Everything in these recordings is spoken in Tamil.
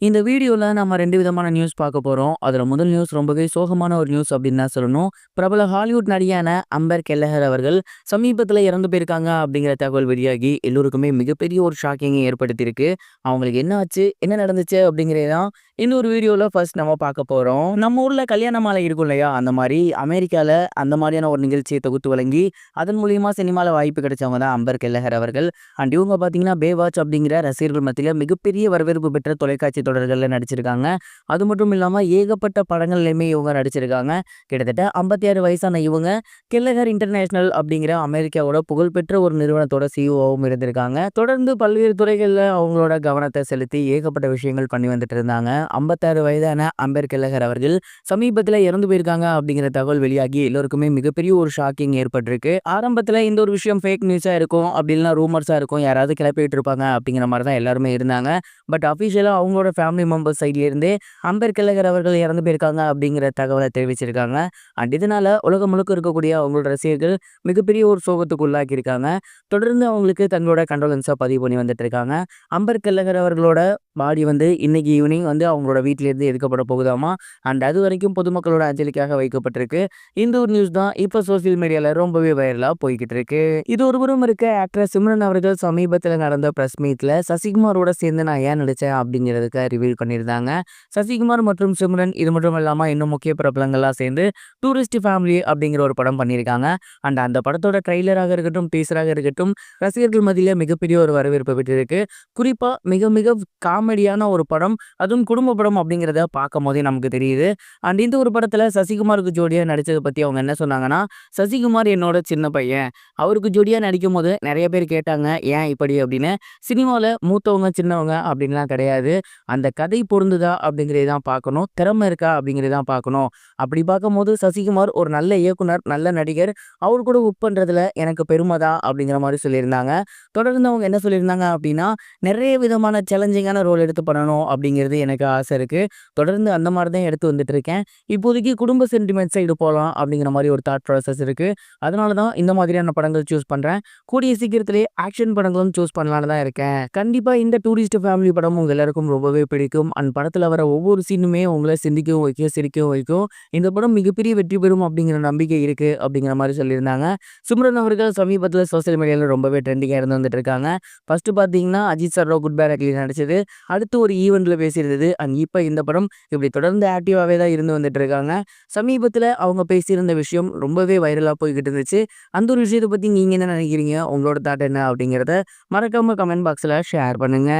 இந்த வீடியோவில் நம்ம ரெண்டு விதமான நியூஸ் பார்க்க போகிறோம் அதில் முதல் நியூஸ் ரொம்பவே சோகமான ஒரு நியூஸ் அப்படின்னு தான் சொல்லணும். பிரபல ஹாலிவுட் நடிகையான அம்பர் கெல்லஹர் அவர்கள் சமீபத்தில் இறந்து போயிருக்காங்க அப்படிங்கிற தகவல் வெளியாகி எல்லோருக்குமே மிகப்பெரிய ஒரு ஷாக்கிங்கை ஏற்படுத்தியிருக்கு. அவங்களுக்கு என்ன ஆச்சு? என்ன நடந்துச்சு? அப்படிங்கிறதான் இன்னொரு வீடியோவில் ஃபர்ஸ்ட் நம்ம பார்க்க போகிறோம் நம்ம ஊரில் கல்யாண மாலை இருக்கும் இல்லையா? அந்த மாதிரி அமெரிக்காவில் அந்த மாதிரியான ஒரு நிகழ்ச்சியை தொகுத்து வழங்கி அதன் மூலியமாக சினிமாவில் வாய்ப்பு கிடைச்சவங்க தான் அம்பர் கெல்லஹர் அவர்கள். அண்ட் இவங்க பார்த்தீங்கன்னா பேவாச் அப்படிங்கிற ரசிகர்கள் மத்தியில் மிகப்பெரிய வரவேற்பு பெற்ற தொலைக்காட்சி தொடர்களில் நடிச்சிருக்காங்க. அது மட்டும் இல்லாமல் ஏகப்பட்ட படங்கள்லையுமே இவங்க நடிச்சிருக்காங்க. கிட்டத்தட்ட 56 வயசான இவங்க கெல்லஹர் இன்டர்நேஷனல் அப்படிங்கிற அமெரிக்காவோட புகழ்பெற்ற ஒரு நிறுவனத்தோட சிஇஓவும் இருந்திருக்காங்க. தொடர்ந்து பல்வேறு துறைகளில் அவங்களோட கவனத்தை செலுத்தி ஏகப்பட்ட விஷயங்கள் பண்ணி வந்துட்டு இருந்தாங்க. 56 வயதான அம்பர் கெல்லஹர் அவர்கள் சமீபத்தில் இறந்து போயிருக்காங்க அப்படிங்கிற தகவல் வெளியாகி எல்லோருக்குமே மிகப்பெரிய ஒரு ஷாக்கிங் ஏற்பட்டிருக்கு. ஆரம்பத்தில் இந்த ஒரு விஷயம் ஃபேக் நியூஸாக இருக்கும். அப்படி இல்லனா ரூமர்ஸாக இருக்கும். யாராவது கிளப்பிட்டு இருப்பாங்க அப்படிங்கிற மாதிரி தான் எல்லாருமே இருந்தாங்க. பட் அஃபீஷியலாக அவங்களோட ஃபேமிலி மெம்பர்ஸ் சைட்லேருந்தே அம்பேர் அம்பர் அவர்கள் இறந்து போயிருக்காங்க அப்படிங்கிற தகவலை தெரிவிச்சிருக்காங்க. அண்ட் இதனால் உலகம் முழுக்க இருக்கக்கூடிய அவங்களோட ரசிகர்கள் மிகப்பெரிய ஒரு சோகத்துக்கு உள்ளாக்கியிருக்காங்க தொடர்ந்து அவங்களுக்கு தங்களோட கண்டோலன்ஸாக பதிவு பண்ணி வந்துட்டு இருக்காங்க. அம்பர் கல்லகர் அவர்களோட பாடி வந்து இன்னைக்கு ஈவினிங் வந்து அவங்களோட வீட்டிலேருந்து எதுக்கப்பட எடுக்கப்பட போகுதாமா. அண்ட் அதுவரைக்கும் பொதுமக்களோட அஞ்சலிக்காக வைக்கப்பட்டிருக்கு. இந்த ஒரு நியூஸ் தான் இப்போ சோசியல் மீடியாவில் ரொம்பவே வைரலாக போய்கிட்டு இருக்கு. இது ஒருபுறம் இருக்க ஆக்ட்ரஸ் சிம்ரன் அவர்கள் சமீபத்தில் நடந்த ப்ரெஸ் மீட்டில் சசிகுமாரோட சேர்ந்து நான் ஏன் நடித்தேன் அப்படிங்கிறதுக்கு ரிவீல் பண்ணியிருந்தாங்க. சசிகுமார் மற்றும் சிம்ரன் இது மட்டும் இல்லாமல் இன்னும் முக்கிய பிரபலங்கள்லாம் சேர்ந்து டூரிஸ்ட் ஃபேமிலி அப்படிங்கிற ஒரு படம் பண்ணியிருக்காங்க. அண்ட் அந்த படத்தோட ட்ரெய்லராக இருக்கட்டும், டீசராக இருக்கட்டும் ரசிகர்கள் மத்தியில் மிகப்பெரிய ஒரு வரவேற்பு பெற்றிருக்கு. குறிப்பாக மிக மிக காமெடியான ஒரு படம். அதுவும் குடும்ப படம் அப்படிங்கிறத பார்க்கும்போதே நமக்கு தெரியுது. அண்ட் இந்த ஒரு படத்தில் சசிகுமாருக்கு ஜோடியாக நடித்ததை பற்றி அவங்க என்ன சொன்னாங்கன்னா, சசிகுமார் என்னோட சின்ன பையன். அவருக்கு ஜோடியாக நடிக்கும் போது நிறைய பேர் கேட்டாங்க, ஏன் இப்படி அப்படின்னு. சினிமாவில் மூத்தவங்க, சின்னவங்க அப்படின்லாம் கிடையாது. அந்த கதை பொருந்துதா அப்படிங்கிறத தான் பார்க்கணும். திறமை இருக்கா அப்படிங்கிறத தான் பார்க்கணும். அப்படி பார்க்கும்போது சசிகுமார் ஒரு நல்ல இயக்குனர், நல்ல நடிகர். அவர் கூட ஒர்க் பண்ணுறதுல எனக்கு பெருமை தான் அப்படிங்கிற மாதிரி சொல்லியிருந்தாங்க. தொடர்ந்து அவங்க என்ன சொல்லியிருந்தாங்க அப்படின்னா, நிறைய விதமான சேலஞ்சிங்கான ரோல் எடுத்து பண்ணணும் அப்படிங்கிறது எனக்கு ஆசை இருக்குது தொடர்ந்து அந்த மாதிரி தான் எடுத்து வந்துட்டு இருக்கேன். இப்போதைக்கு குடும்ப சென்டிமெண்ட் சைடு போகலாம் அப்படிங்கிற மாதிரி ஒரு தாட் ப்ராசஸ் இருக்குது அதனால தான் இந்த மாதிரியான படங்கள் சூஸ் பண்ணுறேன் கூடிய சீக்கிரத்திலே ஆக்ஷன் படங்களும் சூஸ் பண்ணலான்னு தான் இருக்கேன். கண்டிப்பாக இந்த டூரிஸ்ட் ஃபேமிலி படம் உங்கள் எல்லாருக்கும் ரொம்பவே பிடிக்கும். அண்ட் படத்தில் வர ஒவ்வொரு சீனுமே உங்களை சிந்திக்கவும் வைக்கும், சிரிக்கவும் வைக்கும். இந்த படம் மிகப்பெரிய வெற்றி பெறும் அப்படிங்கிற நம்பிக்கை இருக்குது அப்படிங்கிற மாதிரி சொல்லியிருந்தாங்க. சுமரன் அவர்கள் சமீபத்தில் சோசியல் மீடியாவில் ரொம்பவே ட்ரெண்டிங்காக இருந்து வந்துட்டு இருக்காங்க. ஃபர்ஸ்ட் பார்த்தீங்கன்னா அஜித் சாரோட குட் பேர் அக்லி நடிச்சது. அடுத்து ஒரு ஈவெண்ட்டில் பேசியிருந்தது. அண்ட் இப்போ இந்த படம் இப்படி தொடர்ந்து ஆக்டிவாவே தான் இருந்து வந்துட்டு இருக்காங்க. சமீபத்தில் அவங்க பேசியிருந்த விஷயம் ரொம்பவே வைரலாக போய்கிட்டு இருந்துச்சு. அந்த ஒரு விஷயத்தை பற்றி நீங்கள் என்ன நினைக்கிறீங்க? உங்களோட தாட் என்ன அப்படிங்கிறத மறக்காமல் கமெண்ட் பாக்ஸில் ஷேர் பண்ணுங்க.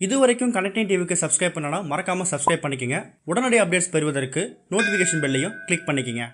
இதுவரைக்கும் கனெக்டிங் டிவிக்கு சப்ஸ்கிரைப் பண்ணனா மறக்காமல் சப்ஸ்கிரைப் பண்ணிக்கங்க. உடனடி அப்டேட்ஸ் பெறுவதற்கு நோட்டிஃபிகேஷன் பெல்லையும் கிளிக் பண்ணிக்கோங்க